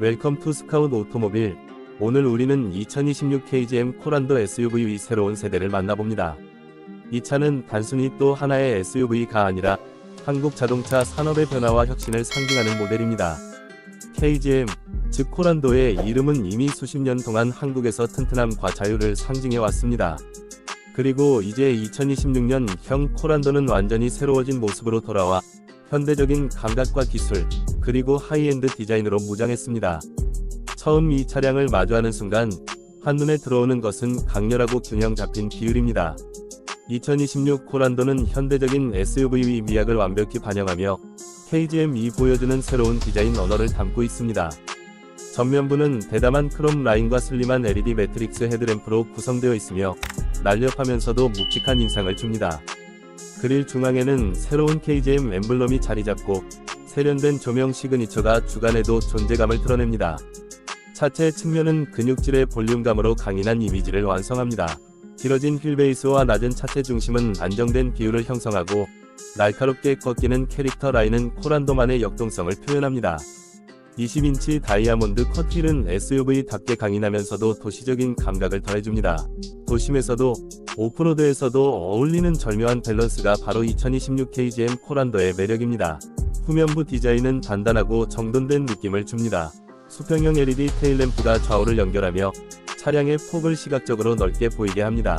웰컴 투 스카웃 오토모빌. 오늘 우리는 2026 KGM 코란도 SUV의 새로운 세대를 만나봅니다. 이 차는 단순히 또 하나의 SUV가 아니라 한국 자동차 산업의 변화와 혁신을 상징하는 모델입니다. KGM, 즉 코란도의 이름은 이미 수십 년 동안 한국에서 튼튼함과 자유를 상징해 왔습니다. 그리고 이제 2026년 형 코란도는 완전히 새로워진 모습으로 돌아와 현대적인 감각과 기술, 그리고 하이엔드 디자인으로 무장했습니다. 처음 이 차량을 마주하는 순간 한눈에 들어오는 것은 강렬하고 균형 잡힌 비율입니다. 2026 코란도는 현대적인 SUV의 미학을 완벽히 반영하며 KGM이 보여주는 새로운 디자인 언어를 담고 있습니다. 전면부는 대담한 크롬 라인과 슬림한 LED 매트릭스 헤드램프로 구성되어 있으며 날렵하면서도 묵직한 인상을 줍니다. 그릴 중앙에는 새로운 KGM 엠블럼이 자리 잡고 세련된 조명 시그니처가 주간에도 존재감을 드러냅니다. 차체 측면은 근육질의 볼륨감으로 강인한 이미지를 완성합니다. 길어진 휠베이스와 낮은 차체 중심은 안정된 비율을 형성하고 날카롭게 꺾이는 캐릭터 라인은 코란도만의 역동성을 표현합니다. 20인치 다이아몬드 컷휠은 SUV답게 강인하면서도 도시적인 감각을 더해줍니다. 도심에서도 오프로드에서도 어울리는 절묘한 밸런스가 바로 2026 KGM 코란도의 매력입니다. 후면부 디자인은 단단하고 정돈된 느낌을 줍니다. 수평형 LED 테일램프가 좌우를 연결하며 차량의 폭을 시각적으로 넓게 보이게 합니다.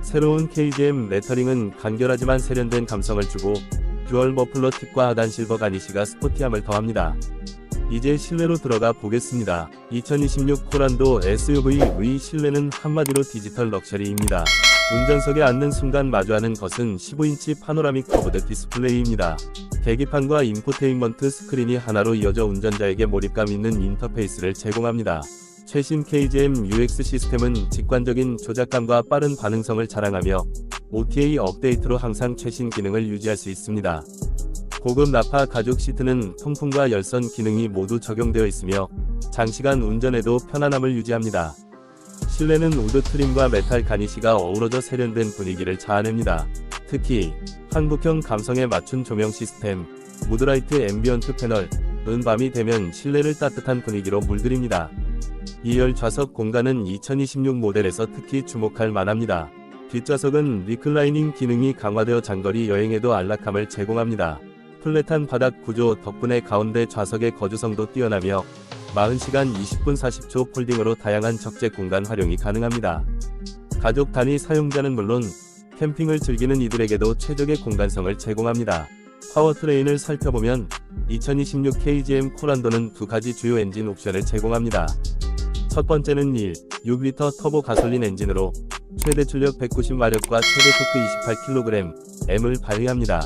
새로운 KGM 레터링은 간결하지만 세련된 감성을 주고 듀얼 머플러 팁과 하단 실버 가니시가 스포티함을 더합니다. 이제 실내로 들어가 보겠습니다. 2026 코란도 SUV의 실내는 한마디로 디지털 럭셔리입니다. 운전석에 앉는 순간 마주하는 것은 15인치 파노라믹 커브드 디스플레이입니다. 계기판과 인포테인먼트 스크린이 하나로 이어져 운전자에게 몰입감 있는 인터페이스를 제공합니다. 최신 KGM UX 시스템은 직관적인 조작감과 빠른 반응성을 자랑하며 OTA 업데이트로 항상 최신 기능을 유지할 수 있습니다. 고급 나파 가죽 시트는 통풍과 열선 기능이 모두 적용되어 있으며 장시간 운전에도 편안함을 유지합니다. 실내는 우드 트림과 메탈 가니시가 어우러져 세련된 분위기를 자아냅니다. 특히 한국형 감성에 맞춘 조명 시스템, 무드라이트 앰비언트 패널, 은 밤이 되면 실내를 따뜻한 분위기로 물들입니다. 2열 좌석 공간은 2026 모델에서 특히 주목할 만합니다. 뒷좌석은 리클라이닝 기능이 강화되어 장거리 여행에도 안락함을 제공합니다. 플랫한 바닥 구조 덕분에 가운데 좌석의 거주성도 뛰어나며 40시간 20분 40초 폴딩으로 다양한 적재 공간 활용이 가능합니다. 가족 단위 사용자는 물론 캠핑을 즐기는 이들에게도 최적의 공간성을 제공합니다. 파워트레인을 살펴보면 2026 KGM 코란도는 두 가지 주요 엔진 옵션을 제공합니다. 첫 번째는 1, 6리터 터보 가솔린 엔진으로 최대 출력 190마력과 최대 토크 28kgm을 발휘합니다.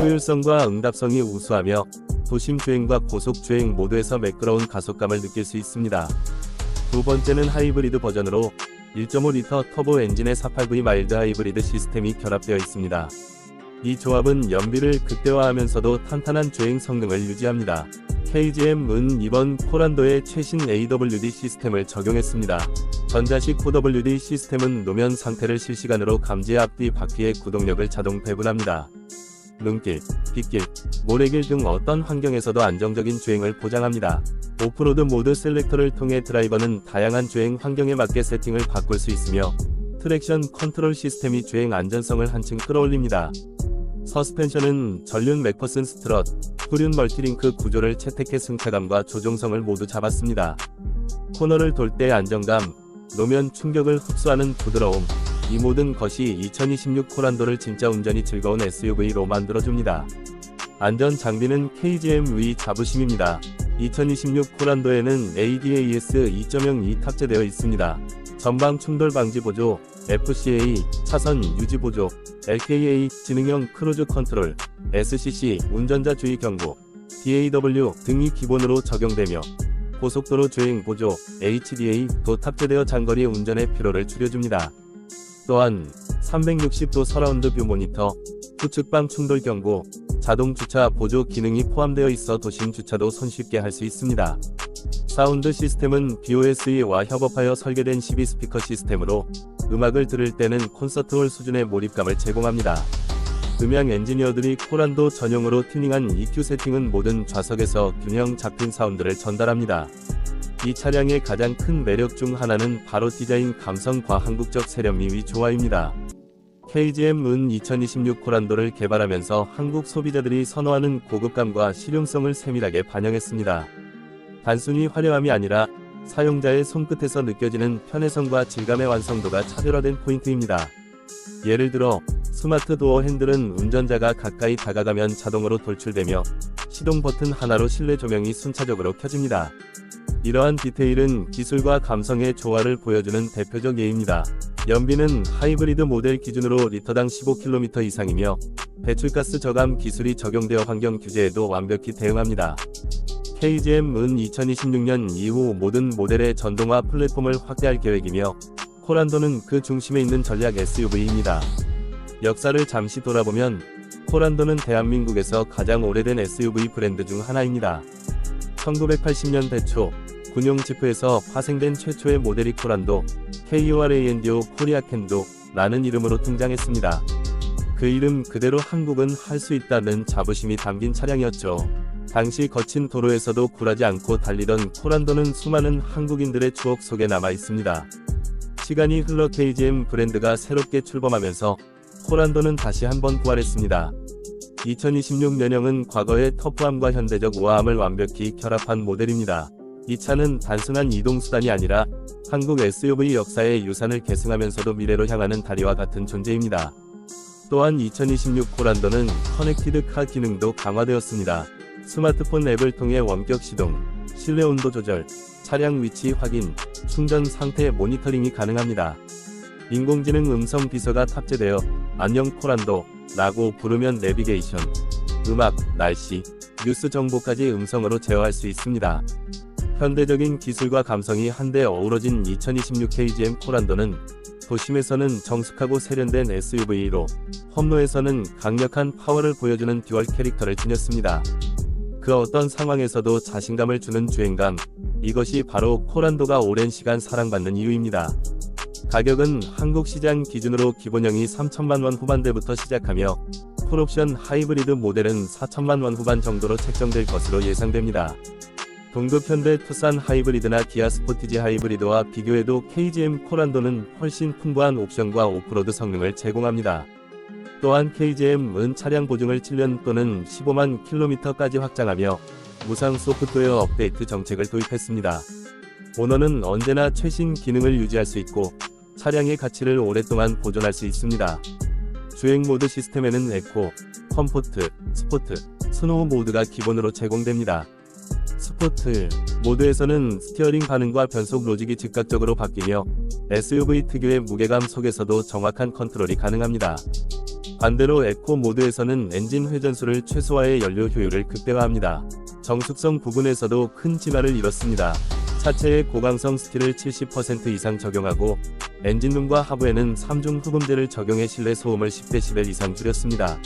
효율성과 응답성이 우수하며 도심 주행과 고속 주행 모두에서 매끄러운 가속감을 느낄 수 있습니다. 두 번째는 하이브리드 버전으로 1.5리터 터보 엔진의 48V 마일드 하이브리드 시스템이 결합되어 있습니다. 이 조합은 연비를 극대화하면서도 탄탄한 주행 성능을 유지합니다. KGM은 이번 코란도에 최신 AWD 시스템을 적용했습니다. 전자식 4WD 시스템은 노면 상태를 실시간으로 감지 앞뒤 바퀴의 구동력을 자동 배분합니다. 눈길, 빗길, 모래길 등 어떤 환경에서도 안정적인 주행을 보장합니다. 오프로드 모드 셀렉터를 통해 드라이버는 다양한 주행 환경에 맞게 세팅을 바꿀 수 있으며 트랙션 컨트롤 시스템이 주행 안전성을 한층 끌어올립니다. 서스펜션은 전륜 맥퍼슨 스트럿, 후륜 멀티링크 구조를 채택해 승차감과 조종성을 모두 잡았습니다. 코너를 돌 때 안정감, 노면 충격을 흡수하는 부드러움, 이 모든 것이 2026 코란도를 진짜 운전이 즐거운 SUV로 만들어줍니다. 안전 장비는 KGM의 자부심입니다. 2026 코란도에는 ADAS 2.0이 탑재되어 있습니다. 전방 충돌 방지 보조, FCA, 차선 유지 보조, LKA, 지능형 크루즈 컨트롤, SCC, 운전자 주의 경고, DAW 등이 기본으로 적용되며 고속도로 주행 보조, HDA도 탑재되어 장거리 운전의 피로를 줄여줍니다. 또한 360도 서라운드 뷰 모니터, 후측방 충돌 경고, 자동 주차 보조 기능이 포함되어 있어 도심 주차도 손쉽게 할 수 있습니다. 사운드 시스템은 BOS와 협업하여 설계된 12스피커 시스템으로 음악을 들을 때는 콘서트홀 수준의 몰입감을 제공합니다. 음향 엔지니어들이 코란도 전용으로 튜닝한 EQ 세팅은 모든 좌석에서 균형 잡힌 사운드를 전달합니다. 이 차량의 가장 큰 매력 중 하나는 바로 디자인 감성과 한국적 세련미 위 조화입니다. KGM은 2026 코란도를 개발하면서 한국 소비자들이 선호하는 고급감과 실용성을 세밀하게 반영했습니다. 단순히 화려함이 아니라 사용자의 손끝에서 느껴지는 편의성과 질감의 완성도가 차별화된 포인트입니다. 예를 들어 스마트 도어 핸들은 운전자가 가까이 다가가면 자동으로 돌출되며 시동 버튼 하나로 실내 조명이 순차적으로 켜집니다. 이러한 디테일은 기술과 감성의 조화를 보여주는 대표적 예입니다. 연비는 하이브리드 모델 기준으로 리터당 15km 이상이며 배출가스 저감 기술이 적용되어 환경 규제에도 완벽히 대응합니다. KGM은 2026년 이후 모든 모델의 전동화 플랫폼을 확대할 계획이며 코란도는 그 중심에 있는 전략 SUV입니다. 역사를 잠시 돌아보면 코란도는 대한민국에서 가장 오래된 SUV 브랜드 중 하나입니다. 1980년대 초 군용 지프에서 파생된 최초의 모델이 코란도 KURANDO 코리아 캔도 라는 이름으로 등장했습니다. 그 이름 그대로 한국은 할 수 있다는 자부심이 담긴 차량이었죠. 당시 거친 도로에서도 굴하지 않고 달리던 코란도는 수많은 한국인들의 추억 속에 남아 있습니다. 시간이 흘러 KGM 브랜드가 새롭게 출범하면서 코란도는 다시 한번 부활했습니다. 2026년형은 과거의 터프함과 현대적 우아함을 완벽히 결합한 모델입니다. 이 차는 단순한 이동수단이 아니라 한국 SUV 역사의 유산을 계승하면서도 미래로 향하는 다리와 같은 존재입니다. 또한 2026 코란도는 커넥티드 카 기능도 강화되었습니다. 스마트폰 앱을 통해 원격 시동, 실내 온도 조절, 차량 위치 확인, 충전 상태 모니터링이 가능합니다. 인공지능 음성 비서가 탑재되어 안녕 코란도 라고 부르면 내비게이션, 음악, 날씨, 뉴스 정보까지 음성으로 제어할 수 있습니다. 현대적인 기술과 감성이 한데 어우러진 2026 KGM 코란도는 도심에서는 정숙하고 세련된 SUV로 험로에서는 강력한 파워를 보여주는 듀얼 캐릭터를 지녔습니다. 그 어떤 상황에서도 자신감을 주는 주행감, 이것이 바로 코란도가 오랜 시간 사랑받는 이유입니다. 가격은 한국 시장 기준으로 기본형이 3천만 원 후반대부터 시작하며 풀옵션 하이브리드 모델은 4천만 원 후반 정도로 책정될 것으로 예상됩니다. 동급 현대 투싼 하이브리드나 기아 스포티지 하이브리드와 비교해도 KGM 코란도는 훨씬 풍부한 옵션과 오프로드 성능을 제공합니다. 또한 KGM은 차량 보증을 7년 또는 15만 킬로미터까지 확장하며 무상 소프트웨어 업데이트 정책을 도입했습니다. 오너는 언제나 최신 기능을 유지할 수 있고 차량의 가치를 오랫동안 보존할 수 있습니다. 주행 모드 시스템에는 에코, 컴포트, 스포트, 스노우 모드가 기본으로 제공됩니다. 스포트 모드에서는 스티어링 반응과 변속 로직이 즉각적으로 바뀌며 SUV 특유의 무게감 속에서도 정확한 컨트롤이 가능합니다. 반대로 에코 모드에서는 엔진 회전수를 최소화해 연료 효율을 극대화합니다. 정숙성 부분에서도 큰 진화를 이뤘습니다. 차체의 고강성 스틸을 70% 이상 적용하고 엔진룸과 하부에는 3중 흡음재를 적용해 실내 소음을 10dB 이상 줄였습니다.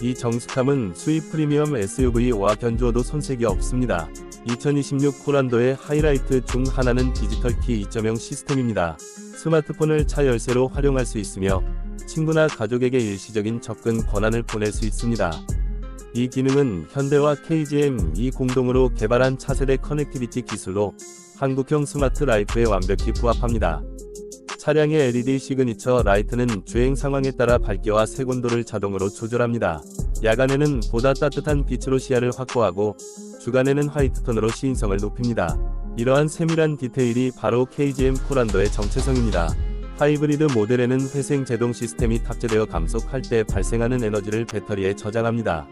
이 정숙함은 수입 프리미엄 SUV와 견주어도 손색이 없습니다. 2026 코란도의 하이라이트 중 하나는 디지털 키 2.0 시스템입니다. 스마트폰을 차 열쇠로 활용할 수 있으며 친구나 가족에게 일시적인 접근 권한을 보낼 수 있습니다. 이 기능은 현대와 KGM 이 공동으로 개발한 차세대 커넥티비티 기술로 한국형 스마트 라이프에 완벽히 부합합니다. 차량의 LED 시그니처 라이트는 주행 상황에 따라 밝기와 색온도를 자동으로 조절합니다. 야간에는 보다 따뜻한 빛으로 시야를 확보하고 주간에는 화이트톤으로 시인성을 높입니다. 이러한 세밀한 디테일이 바로 KGM 코란도의 정체성입니다. 하이브리드 모델에는 회생 제동 시스템이 탑재되어 감속할 때 발생하는 에너지를 배터리에 저장합니다.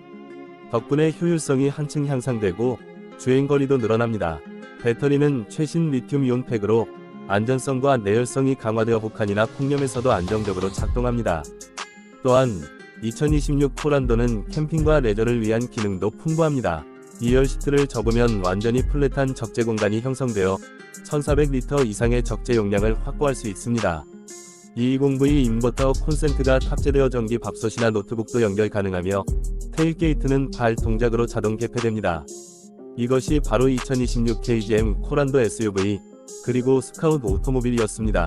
덕분에 효율성이 한층 향상되고 주행거리도 늘어납니다. 배터리는 최신 리튬이온 팩으로 안전성과 내열성이 강화되어 북한이나 폭염에서도 안정적으로 작동합니다. 또한 2026 코란도는 캠핑과 레저를 위한 기능도 풍부합니다. 2열 시트를 접으면 완전히 플랫한 적재 공간이 형성되어 1400리터 이상의 적재 용량을 확보할 수 있습니다. 220V 인버터 콘센트가 탑재되어 전기 밥솥이나 노트북도 연결 가능하며 테일게이트는 발 동작으로 자동 개폐됩니다. 이것이 바로 2026 KGM 코란도 SUV 그리고 스카웃 오토모빌이었습니다.